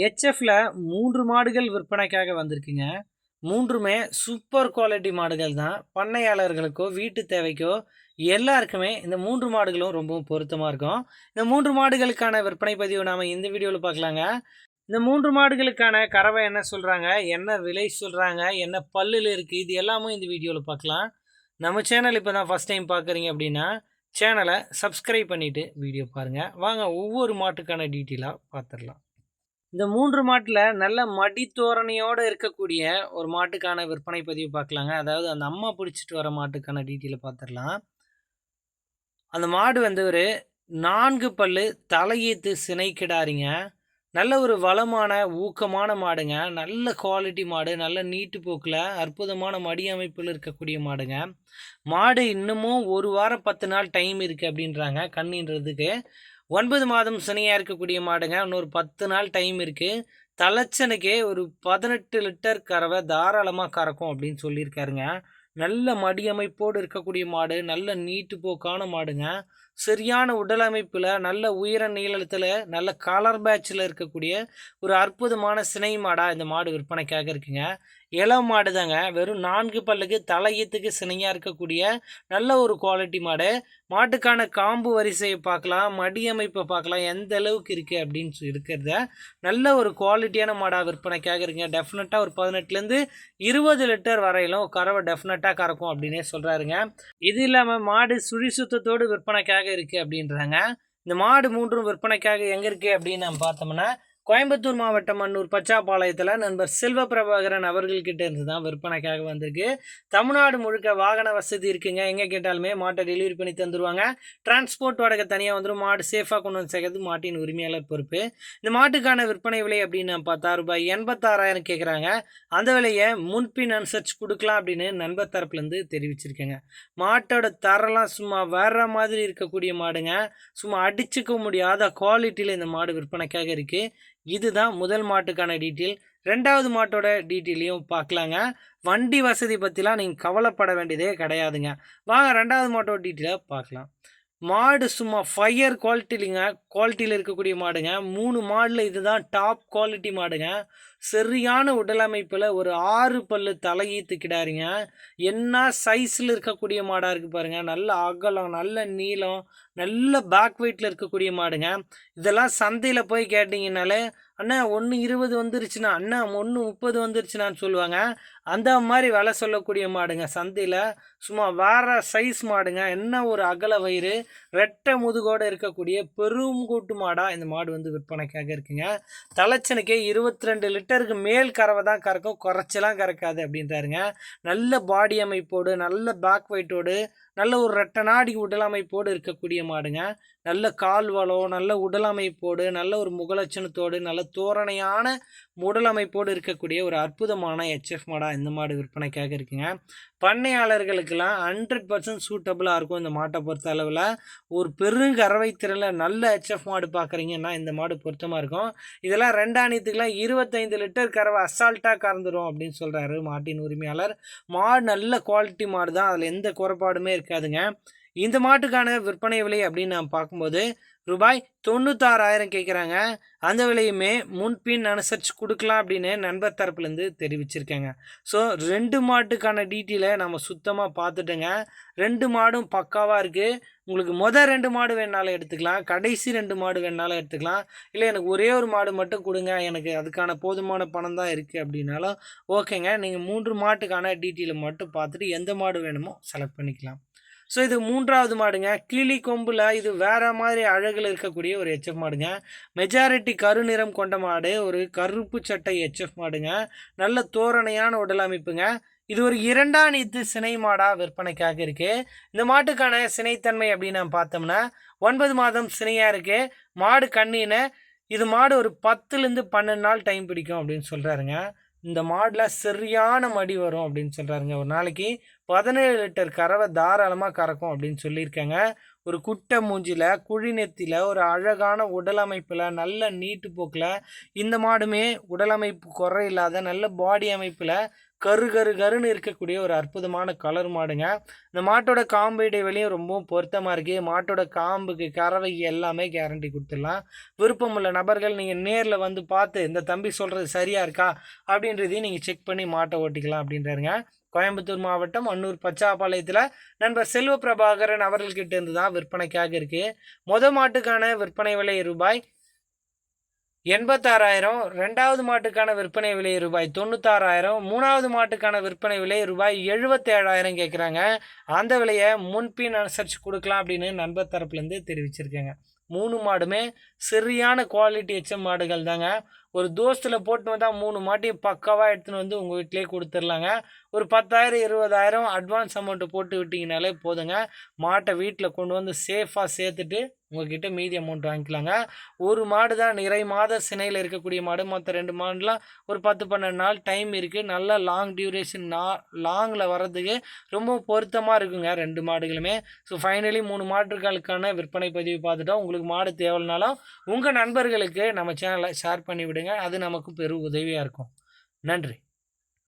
ஹெச்எஃப்ல மூன்று மாடுகள் விற்பனைக்காக வந்திருக்குங்க. மூன்றுமே சூப்பர் குவாலிட்டி மாடுகள் தான். பண்ணையாளர்களுக்கோ வீட்டு தேவைக்கோ எல்லாருக்குமே இந்த மூன்று மாடுகளும் ரொம்பவும் பொருத்தமாக இருக்கும். இந்த மூன்று மாடுகளுக்கான விற்பனை பதிவு நாம் இந்த வீடியோவில் பார்க்கலாங்க. இந்த மூன்று மாடுகளுக்கான கறவை என்ன சொல்கிறாங்க என்ன விலை சொல்கிறாங்க என்ன பல்லில் இருக்குது இது எல்லாமும் இந்த வீடியோவில் பார்க்கலாம். நம்ம சேனல் இப்போ தான் ஃபஸ்ட் டைம் பார்க்குறீங்க அப்படின்னா சேனலை சப்ஸ்கிரைப் பண்ணிவிட்டு வீடியோ பாருங்கள் வாங்க ஒவ்வொரு மாட்டுக்கான டீட்டெயிலாக பார்த்துடலாம். இந்த மூன்று மாட்டில் நல்ல மடித்தோரணையோடு இருக்கக்கூடிய ஒரு மாட்டுக்கான விற்பனை பதிவு பார்க்கலாங்க. அதாவது அந்த அம்மா பிடிச்சிட்டு வர மாட்டுக்கான டீட்டெயிலை பார்த்துடலாம் அந்த மாடு வந்து ஒரு நான்கு பல்லு தலையீத்து சினை கிடாரிங்க நல்ல ஒரு வளமான ஊக்கமான மாடுங்க. நல்ல குவாலிட்டி மாடு நல்ல நீட்டு போக்கில் அற்புதமான மடி அமைப்பில் இருக்கக்கூடிய மாடுங்க. மாடு இன்னமும் ஒரு வாரம் பத்து நாள் டைம் இருக்குது அப்படின்றாங்க. கண்ணின்றதுக்கு ஒன்பது மாதம் சினையாக இருக்கக்கூடிய மாடுங்க. இன்னொரு பத்து நாள் டைம் இருக்குது தலைச்சனுக்கே ஒரு பதினெட்டு லிட்டர் கறவை தாராளமாக கறக்கும் அப்படின்னு சொல்லியிருக்காருங்க. நல்ல மடியமைப்போடு இருக்கக்கூடிய மாடு நல்ல நீட்டு போக்கான மாடுங்க. சரியான உடல் அமைப்பில் நல்ல உயர நீளத்தில் நல்ல கலர் பேட்சில் இருக்கக்கூடிய ஒரு அற்புதமான சினை மாடாக இந்த மாடு விற்பனைக்காக இருக்குங்க. இளம் மாடு தாங்க வெறும் நான்கு பல்லுக்கு தலையீத்துக்கு சினையாக இருக்கக்கூடிய நல்ல ஒரு குவாலிட்டி மாடு. மாட்டுக்கான காம்பு வரிசையை பார்க்கலாம் மடி அமைப்பை பார்க்கலாம் எந்த அளவுக்கு இருக்குது அப்படின்னு சொல்லி இருக்கிறத. நல்ல ஒரு குவாலிட்டியான மாடாக விற்பனைக்காக இருக்குங்க. டெஃபினட்டாக ஒரு பதினெட்டுலேருந்து இருபது லிட்டர் வரையிலும் கறவை டெஃபினட்டாக கறக்கும் அப்படின்னே சொல்கிறாருங்க இது இல்லாமல் மாடு சுழி சுத்தத்தோடு விற்பனைக்காக இருக்குது அப்படின்றாங்க. இந்த மாடு மூன்றும் விற்பனைக்காக எங்கே இருக்குது அப்படின்னு நம்ம பார்த்தோம்னா கோயம்புத்தூர் மாவட்டம் அன்னூர் பச்சாப்பாளையத்தில் நண்பர் செல்வ பிரபாகரன் அவர்கள்கிட்ட இருந்து தான் விற்பனைக்காக வந்திருக்கு. தமிழ்நாடு முழுக்க வாகன வசதி இருக்குங்க. எங்கே கேட்டாலுமே மாட்டை டெலிவரி பண்ணி தந்துடுவாங்க டிரான்ஸ்போர்ட் வாடகை தனியாக வந்துடும் மாடு சேஃபாக கொண்டு வந்து சேர்க்கறது மாட்டின் உரிமையாளர் பொறுப்பு. இந்த மாட்டுக்கான விற்பனை விலை அப்படின்னு பார்த்தா ரூபாய் எண்பத்தாறாயிரம் கேட்குறாங்க அந்த விலையை முன்பின் அனுசரிச்சு கொடுக்கலாம் அப்படின்னு நண்பர் தரப்புலேருந்து தெரிவிச்சிருக்கேங்க. மாட்டோட தரலாம் சும்மா வேற மாதிரி இருக்கக்கூடிய மாடுங்க. சும்மா அடிச்சுக்க முடியாத குவாலிட்டியில் இந்த மாடு விற்பனைக்காக இருக்குது இதுதான் முதல் மாட்டுக்கான டீட்டெயில் ரெண்டாவது மாட்டோட டீட்டெயிலையும் பார்க்கலாங்க. வண்டி வசதி பற்றிலாம் நீங்கள் கவலைப்பட வேண்டியதே கிடையாதுங்க. வாங்க ரெண்டாவது மாட்டோட டீட்டெயிலை பார்க்கலாம். மாடு சும்மா ஃபயர் குவாலிட்டிலிங்க குவாலிட்டியில் இருக்கக்கூடிய மாடுங்க. மூணு மாடில் இதுதான் டாப் குவாலிட்டி மாடுங்க. சரியான உடலமைப்பில் ஒரு ஆறு பல்லு தலையீத்து கிடாருங்க என்ன சைஸில் இருக்கக்கூடிய மாடாக இருக்குது பாருங்கள் நல்ல அகலம் நல்ல நீளம் நல்ல பேக் வெயிட்டில் இருக்கக்கூடிய மாடுங்க. இதெல்லாம் சந்தையில் போய் கேட்டிங்கனாலே அண்ணா ஒன்று இருபது வந்துருச்சுண்ணா. அண்ணா ஒன்று முப்பது வந்துருச்சுண்ணான்னு சொல்லுவாங்க. அந்த மாதிரி விலை சொல்லக்கூடிய மாடுங்க சந்தையில். சும்மா வேறு சைஸ் மாடுங்க. என்ன ஒரு அகல வயிறு ரெட்டை முதுகோடு இருக்கக்கூடிய பெரும் கூட்டு மாடாக இந்த மாடு வந்து விற்பனைக்காக இருக்குங்க. தலைச்சனுக்கே இருபத்தி ரெண்டு லிட்டருக்கு மேல் கறவை தான் கறக்கும். குறைச்சலாம் கறக்காது அப்படின்றாருங்க. நல்ல பாடி அமைப்போடு நல்ல பேக் வெயிட்டோடு நல்ல ஒரு ரெட்ட நாடி உடல் அமைப்போடு இருக்கக்கூடிய மாடுங்க. நல்ல கால் வளம் நல்ல உடல் அமைப்போடு நல்ல ஒரு முகலட்சணத்தோடு நல்ல தோரணையான உடல் அமைப்போடு இருக்கக்கூடிய ஒரு அற்புதமான ஹெச்எஃப் மாடாக இந்த மாடு விற்பனைக்காக இருக்குங்க. பண்ணையாளர்களுக்கெல்லாம் ஹண்ட்ரட் பர்சன்ட் சூட்டபுளாக இருக்கும் இந்த மாட்டை பொறுத்த அளவில் ஒரு பெருங்கறவை திறனில் நல்ல ஹெச்எஃப் மாடு பார்க்குறீங்கன்னா இந்த மாடு பொருத்தமாக இருக்கும். இதெல்லாம் ரெண்டாணியத்துக்கெல்லாம் இருபத்தைந்து லிட்டர் கறவை அசால்ட்டாக கறந்துடும் அப்படின்னு சொல்கிறாரு மாட்டின் உரிமையாளர். மாடு நல்ல குவாலிட்டி மாடு தான். அதில் எந்த குறைபாடுமே இருக்காதுங்க. இந்த மாட்டுக்கான விற்பனை விலை அப்படின்னு நான் பார்க்கும்போது ரூபாய் தொண்ணூத்தாறாயிரம் கேட்குறாங்க. அந்த விலையுமே முன்பின் அனுசரித்து கொடுக்கலாம் அப்படின்னு நண்பர் தரப்புலேருந்து தெரிவிச்சிருக்கேங்க. ஸோ ரெண்டு மாட்டுக்கான டீட்டெயிலை நம்ம சுத்தமாக பார்த்துட்டுங்க. ரெண்டு மாடும் பக்காவாக இருக்குது உங்களுக்கு மொதல் ரெண்டு மாடு வேணாலும் எடுத்துக்கலாம். கடைசி ரெண்டு மாடு வேணாலும் எடுத்துக்கலாம். இல்லை எனக்கு ஒரே ஒரு மாடு மட்டும் கொடுங்க. எனக்கு அதுக்கான போதுமான பணம் தான் இருக்குது அப்படின்னாலும் ஓகேங்க. நீங்கள் மூன்று மாட்டுக்கான டீட்டெயிலை மட்டும் பார்த்துட்டு எந்த மாடு வேணுமோ செலக்ட் பண்ணிக்கலாம். ஸோ இது மூன்றாவது மாடுங்க. கிளி கொம்பில் இது வேறு மாதிரி அழகில் இருக்கக்கூடிய ஒரு ஹெச்எஃப் மாடுங்க. மெஜாரிட்டி கருநிறம் கொண்ட மாடு ஒரு கருப்பு சட்டை ஹெச்எஃப் மாடுங்க. நல்ல தோரணையான உடல் அமைப்புங்க. இது ஒரு இரண்டாம் நீத்து சினை மாடாக விற்பனைக்காக இருக்குது இந்த மாட்டுக்கான சினைத்தன்மை அப்படின்னு நம்ம பார்த்தோம்னா ஒன்பது மாதம் சினையாக இருக்குது மாடு கண்ணின்னு இது மாடு ஒரு பத்துலேருந்து பன்னெண்டு நாள் டைம் பிடிக்கும் அப்படின்னு சொல்கிறாருங்க இந்த மாடில் சரியான மடி வரும் அப்படின்னு சொல்கிறாருங்க ஒரு நாளைக்கு பதினேழு லிட்டர் கறவை தாராளமாக கறக்கும் அப்படின்னு சொல்லியிருக்காங்க. ஒரு குட்டை மூஞ்சில, குழிநெத்தியில் ஒரு அழகான உடல் நல்ல நீட்டு போக்கில் இந்த மாடுமே உடலமைப்பு குறை இல்லாத நல்ல பாடி அமைப்பில் கரு கரு கருன்னு இருக்கக்கூடிய ஒரு அற்புதமான கலர் மாடுங்க. இந்த மாட்டோட காம்பு இடைவெளியும் ரொம்பவும் பொருத்தமாக இருக்குது மாட்டோட காம்புக்கு, கறவை எல்லாமே கேரண்டி குடுத்துடலாம். விருப்பமுள்ள நபர்கள் நீங்கள் நேரில் வந்து பார்த்து, இந்த தம்பி சொல்கிறது சரியாக இருக்கா? அப்படின்றதையும் நீங்கள் செக் பண்ணி மாட்டை ஓட்டிக்கலாம் அப்படின்றாருங்க. கோயம்புத்தூர் மாவட்டம் அன்னூர் பச்சாப்பாளையத்தில் நண்பர் செல்வ பிரபாகரன் அவர்கள்கிட்ட இருந்து தான் விற்பனைக்காக இருக்குது மொத மாட்டுக்கான விற்பனை விலை ரூபாய் 86,000 2வது மாட்டுக்கான விற்பனை விலை ரூபாய் 96,000 3வது மாட்டுக்கான விற்பனை விலை ரூபாய் 77,000 கேட்குறாங்க. அந்த விலையை முன்பின் அனுசரித்து கொடுக்கலாம் அப்படின்னு நண்பர் தரப்புலேருந்து தெரிவிச்சிருக்கேங்க. மூணு மாடுமே சரியான குவாலிட்டி எச்சம் மாடுகள் தாங்க. ஒரு தோஸ்தில் போட்டு வந்தால் மூணு மாட்டையும் பக்காவாக எடுத்துன்னு வந்து உங்கள் வீட்டிலேயே கொடுத்துர்லாங்க ஒரு 10,000 20,000 அட்வான்ஸ் அமௌண்ட்டு போட்டு விட்டிங்கனாலே போதுங்க. மாட்டை வீட்டில் கொண்டு வந்து சேஃபாக சேர்த்துட்டு உங்ககிட்ட மீதி அமௌண்ட் வாங்கிக்கலாங்க. ஒரு மாடு தான் நிறை மாத சினையில் இருக்கக்கூடிய மாடு. மொத்தம் ரெண்டு மாடுலாம் ஒரு 10, 12 நாள் டைம் இருக்குது நல்லா லாங் டியூரேஷன் நா லாங்கில் வர்றதுக்கு ரொம்ப பொருத்தமாக இருக்குங்க ரெண்டு மாடுகளுமே. ஸோ ஃபைனலி மூணு மாடுகளுக்கான விற்பனை பதிவு பார்த்துட்டோம். உங்களுக்கு மாடு தேவைனாலும் உங்கள் நண்பர்களுக்கு நம்ம சேனலை ஷேர் பண்ணி விடுங்க. அது நமக்கு பெரும் உதவியாக இருக்கும். நன்றி.